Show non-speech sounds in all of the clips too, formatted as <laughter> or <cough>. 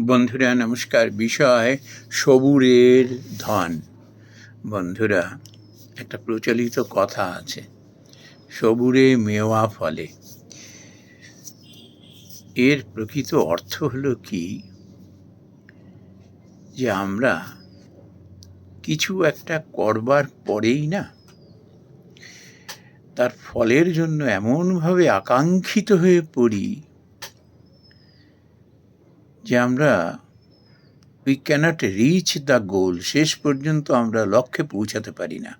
বন্ধুরা, নমস্কার। বিষয় সবুরের ধন। বন্ধুরা, একটা প্রচলিত কথা আছে, সবুরে মেওয়া ফলে। এর প্রকৃত অর্থ হলো কি? যে আমরা কিছু একটা করবার পরেই না, তার ফলের জন্য এমনভাবে আকাঙ্ক্ষিত হয়ে পড়ি যে আমরা we cannot reach the goal শেষ পর্যন্ত আমরা লক্ষ্যে পৌঁছাতে পারি না।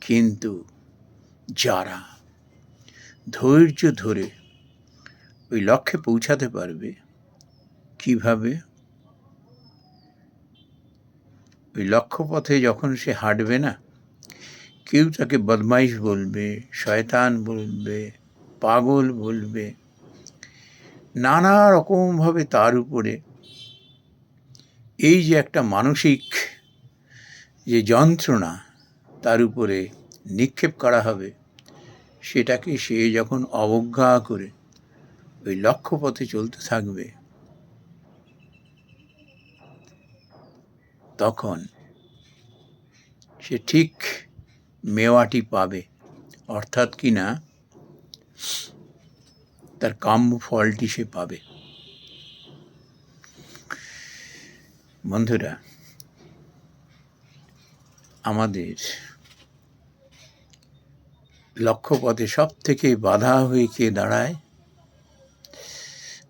কিন্তু যারা ধৈর্য ধরে ওই লক্ষ্যে পৌঁছাতে পারবে, কীভাবে? ওই লক্ষ্যপথে যখন সে হাঁটবে না, কেউ তাকে বদমাইশ বলবে, শয়তান বলবে, পাগল বলবে নানা রকমভাবে তার উপরে এই যে একটা মানসিক যে যন্ত্রণা তার উপরে নিক্ষেপ করা হবে, সেটাকে সে যখন অবজ্ঞা করে ওই লক্ষ্যপথে চলতে থাকবে, তখন সে ঠিক মেওয়াটি পাবে। অর্থাৎ কি না তার কাম্য ফলটি সে পাবে। বন্ধুরা, আমাদের লক্ষ্যপথে সব থেকে বাধা হয়ে কে দাঁড়ায়?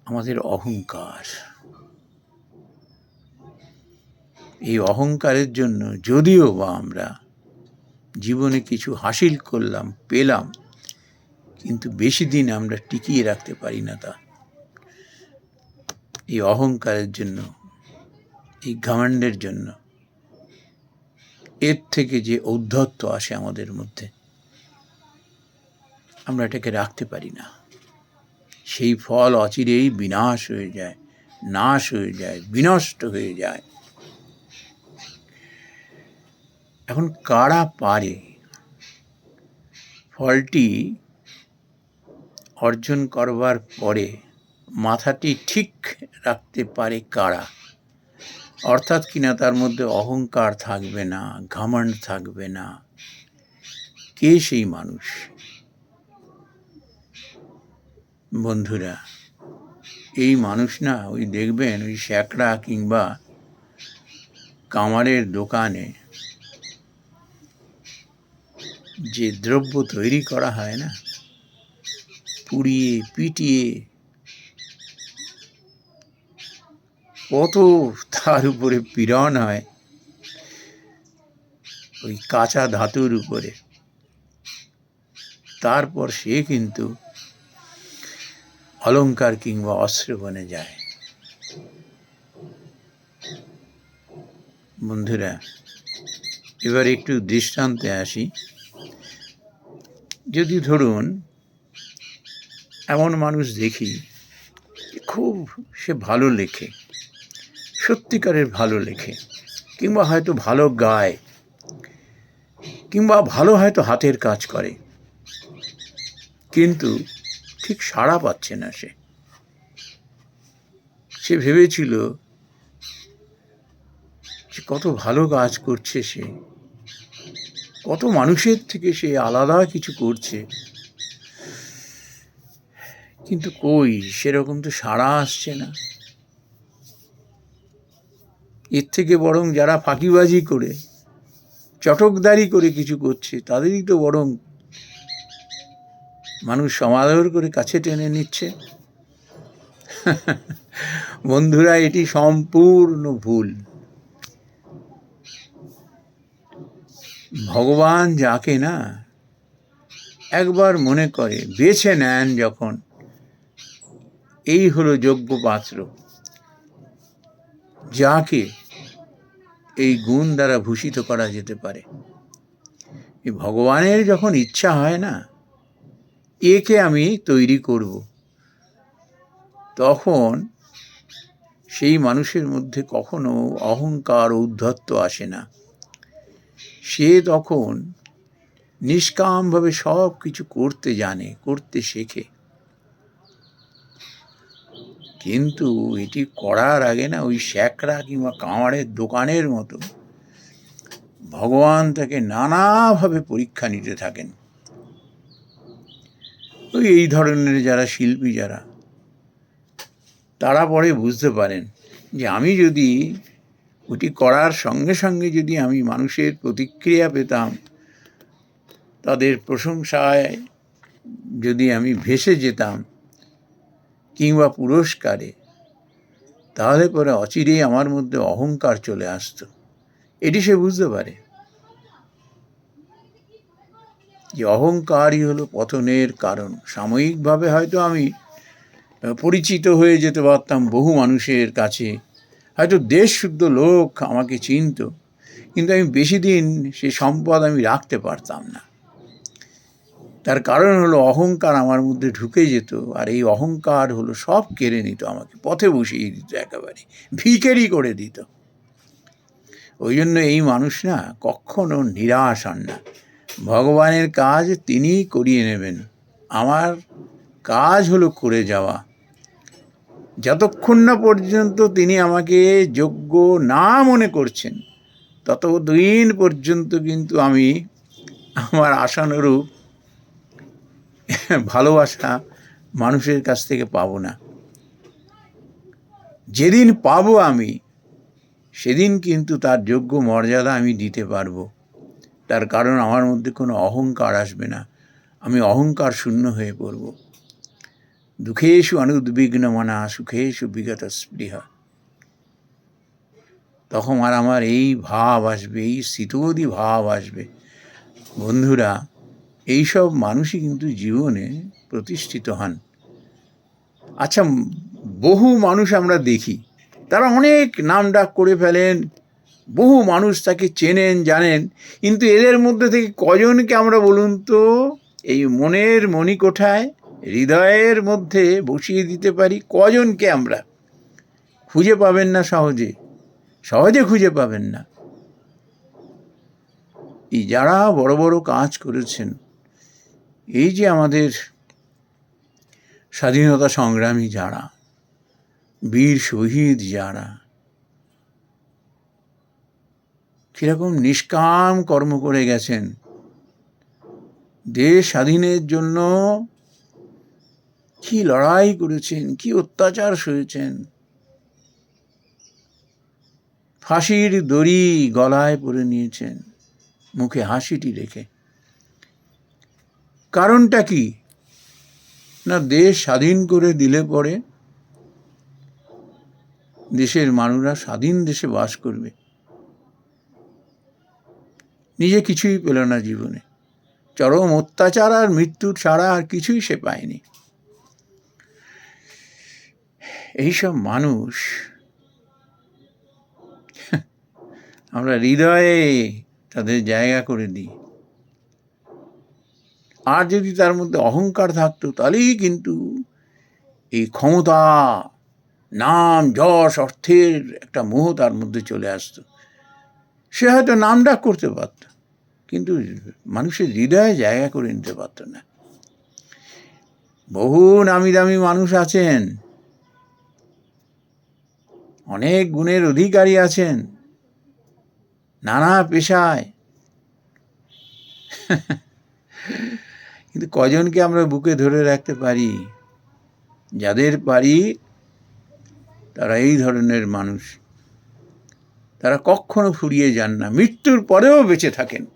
আমাদের অহংকার। এই অহংকারের জন্য যদিও বা আমরা জীবনে কিছু হাসিল করলাম, পেলাম কিন্তু বেশি দিন আমরা টিকিয়ে রাখতে পারি না তা। এই অহংকারের জন্য, এই ঘামান্ডের জন্য, এর থেকে যে ঔদ্ধত্য আসে আমাদের মধ্যে, আমরা এটাকে রাখতে পারি না। সেই ফল অচিরেই বিনাশ হয়ে যায়, নাশ হয়ে যায়, বিনষ্ট হয়ে যায়। এখন কারা পারে? ফলটি অর্জন করবার পরে মাথাটি ঠিক রাখতে পারে কারা? অর্থাৎ কিনা তার মধ্যে অহংকার থাকবে না, ঘামান্ড থাকবে না। কে সেই মানুষ? বন্ধুরা, এই মানুষ না, ওই দেখবেন, ওই শ্যাকড়া কিংবা কামারের দোকানে যে দ্রব্য তৈরি করা হয় না পুড়িয়ে, পিটিয়ে। কত তার উপরে পীড়ন হয়। ওই কাঁচা ধাতুর উপরে। তারপর সে কিন্তু অলঙ্কার কিংবা অস্ত্র বনে যায়। বন্ধুরা, এবার একটু দৃষ্টান্তে আসি। যদি ধরুন এমন মানুষ দেখি খুব সে ভালো লেখে, সত্যিকারের ভালো লেখে, কিংবা হয়তো ভালো গায়, কিংবা ভালো হয়তো হাতের কাজ করে, কিন্তু ঠিক সাড়া পাচ্ছে না সে। সে ভেবেছিল যে কত ভালো কাজ করছে সে, কত মানুষের থেকে সে আলাদা কিছু করছে। কিন্তু কই? সেরকম তো সাড়া আসছে না। এর থেকে বরং যারা ফাঁকিবাজি করে, চটকদারি করে কিছু করছে, তাদেরই তো বরং মানুষ সমাদর করে কাছে টেনে নিচ্ছে। <laughs> বন্ধুরা, এটি সম্পূর্ণ ভুল। ভগবান যাকে না, একবার মনে করে, বেছে নেন যখন। এই হলো যোগ্য পাত্র, যাকে এই গুণ দ্বারা ভূষিত করা যেতে পারে। ভগবানের যখন ইচ্ছা হয় না, একে আমি তৈরি করব। তখন সেই মানুষের মধ্যে কখনো অহংকার ঔদ্ধত্য আসে না। সে তখন নিষ্কামভাবে সব কিছু করতে জানে, করতে শেখে। কিন্তু এটি করার আগে না ওই শ্যাকরা কিংবা কাঁওয়ারের দোকানের মতো ভগবান তাকে নানাভাবে পরীক্ষা নিতে থাকেন। ওই এই ধরনের যারা শিল্পী যারা, তারা পরে বুঝতে পারেন যে আমি যদি ওটি করার সঙ্গে সঙ্গে যদি আমি মানুষের প্রতিক্রিয়া পেতাম, তাদের প্রশংসায় যদি আমি ভেসে যেতাম কিংবা পুরস্কারে, তাহলে পরে অচিরেই আমার মধ্যে অহংকার চলে আসতো। এটি সে বুঝতে পারে। যে অহংকারই হলো পতনের কারণ। সাময়িকভাবে হয়তো আমি পরিচিত হয়ে যেতে পারতাম বহু মানুষের কাছে। হয়তো দেশ শুদ্ধ লোক আমাকে চিনত, কিন্তু আমি বেশি দিন সে সম্পদ আমি রাখতে পারতাম না। তার কারণ হলো অহংকার আমার মধ্যে ঢুকে যেত, আর এই অহংকার হলো সব কেড়ে নিত আমাকে, পথে বসিয়ে দিত একেবারে ভিকেরি করে দিত। ওই জন্য এই মানুষ না কখনো নিরাশ হন না। ভগবানের কাজ তিনিই করিয়ে নেবেন, আমার কাজ হলো করে যাওয়া। যতক্ষণ না পর্যন্ত তিনি আমাকে যোগ্য না মনে করছেন, ততদিন পর্যন্ত কিন্তু আমি আমার আশানুরূপ ভালোবাসা মানুষের কাছ থেকে পাবো না। যেদিন পাবো আমি, সেদিন কিন্তু তার যোগ্য মর্যাদা আমি দিতে পারব। তার কারণ আমার মধ্যে কোনো অহংকার আসবে না। আমি অহংকার শূন্য হয়ে পড়ব। দুঃখেশু অনুদ্বিগ্ন মনা সুখেশু বিগত স্পৃহা। তখন আর আমার এই ভাব আসবে, এই শীতবদী ভাব আসবে। বন্ধুরা এইসব মানুষই কিন্তু জীবনে প্রতিষ্ঠিত হন। আচ্ছা বহু মানুষ আমরা দেখি, তারা অনেক নাম ডাক করে ফেলেন, বহু মানুষ তাকে চেনেন, জানেন, কিন্তু এদের মধ্যে থেকে কজনকে আমরা বলুন তো, এই মনের মণিকোঠায়, হৃদয়ের মধ্যে বসিয়ে দিতে পারি কজনকে আমরা? খুঁজে পাবেন না সহজে সহজে খুঁজে পাবেন না। যারা বড় বড় কাজ করেছেন এই যে আমাদের স্বাধীনতা সংগ্রামী যারা, বীর শহীদ যারা, কীরকম নিষ্কাম কর্ম করে গেছেন, দেশ স্বাধীনের জন্য কি লড়াই করেছেন, কি অত্যাচার সয়েছেন, ফাঁসির দড়ি গলায় পরে নিয়েছেন, মুখে হাসিটি রেখে। কারণটা কি? না, দেশ স্বাধীন করে দিলে পরে দেশের মানুষরা স্বাধীন দেশে বাস করবে? নিজে কিছুই পেল না জীবনে। চরম অত্যাচার আর মৃত্যু ছাড়া আর কিছুই সে পায়নি। এইসব মানুষ, আমরা হৃদয়ে তাদের জায়গা করে দিই। আর যদি তার মধ্যে অহংকার থাকতো, তাহলেই কিন্তু এই ক্ষমতা, নাম, যশ, অর্থের একটা মোহ তার মধ্যে চলে আসতো। সে হয়তো নাম ডাক করতে পারত, কিন্তু মানুষের হৃদয়ে জায়গা করে নিতে পারত না। বহু নামি দামি মানুষ আছেন, অনেক গুণের অধিকারী আছেন, নানা পেশায়। কিন্তু কজনকে আমরা বুকে ধরে রাখতে পারি? যাদের পারি, তারা এই ধরনের মানুষ। তারা কখনো ফুরিয়ে যান না। মৃত্যুর পরেও বেঁচে থাকেন।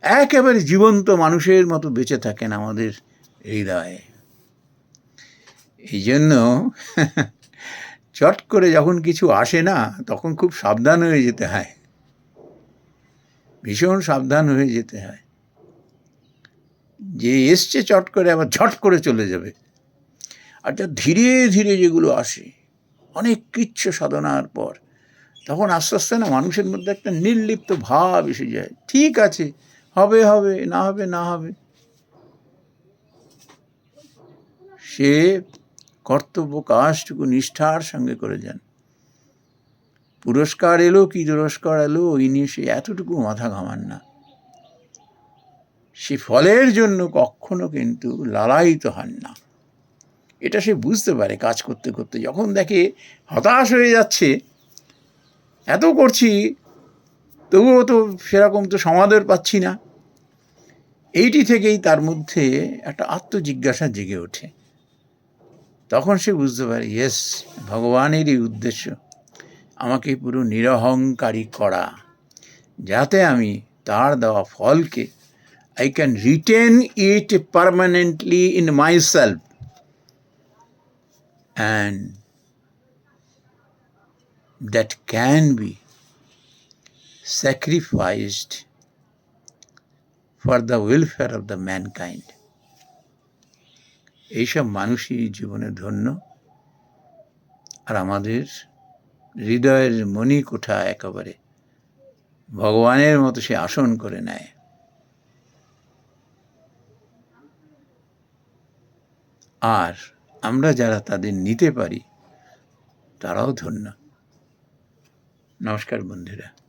একেবারে জীবন্ত মানুষের মতো বেঁচে থাকেন আমাদের হৃদয়ে। এই জন্য চট করে যখন কিছু আসে না, তখন খুব সাবধান হয়ে যেতে হয়। ভীষণ সাবধান হয়ে যেতে হয়। যে এসছে চট করে আবার ঝট করে চলে যাবে। আর যা ধীরে ধীরে যেগুলো আসে, অনেক কৃচ্ছ সাধনার পর তখন আস্তে আস্তে না মানুষের মধ্যে একটা নির্লিপ্ত ভাব এসে যায়। ঠিক আছে, হবে হবে, না হবে না হবে। সে কর্তব্য কাজটুকু নিষ্ঠার সঙ্গে করে যান। পুরস্কার এলো, কি পুরস্কার এলো ওই নিয়ে সে এতটুকু মাথা ঘামান না। সে ফলের জন্য কখনো কিন্তু লালায়িত হন না। এটা সে বুঝতে পারে কাজ করতে করতে। যখন দেখে হতাশ হয়ে যাচ্ছে, এত করছি, তবুও তো সেরকম তো সমাদর পাচ্ছি না। এইটি থেকেই তার মধ্যে একটা আত্মজিজ্ঞাসা জেগে ওঠে। তখন সে বুঝতে পারে, ইয়েস, ভগবানেরই উদ্দেশ্য। আমাকে পুরো নিরহংকারী করা। যাতে আমি তার দেওয়া ফলকে I can retain it permanently in myself. Self that can be sacrificed for the welfare of the mankind এইসব মানুষই জীবনে ধন্য আর আমাদের হৃদয়ের মণিকোঠা একেবারে ভগবানের মতো সে আসন করে নেয় আর আমরা যারা তাদের নিতে পারি তারাও ধন্য। নমস্কার বন্ধুরা।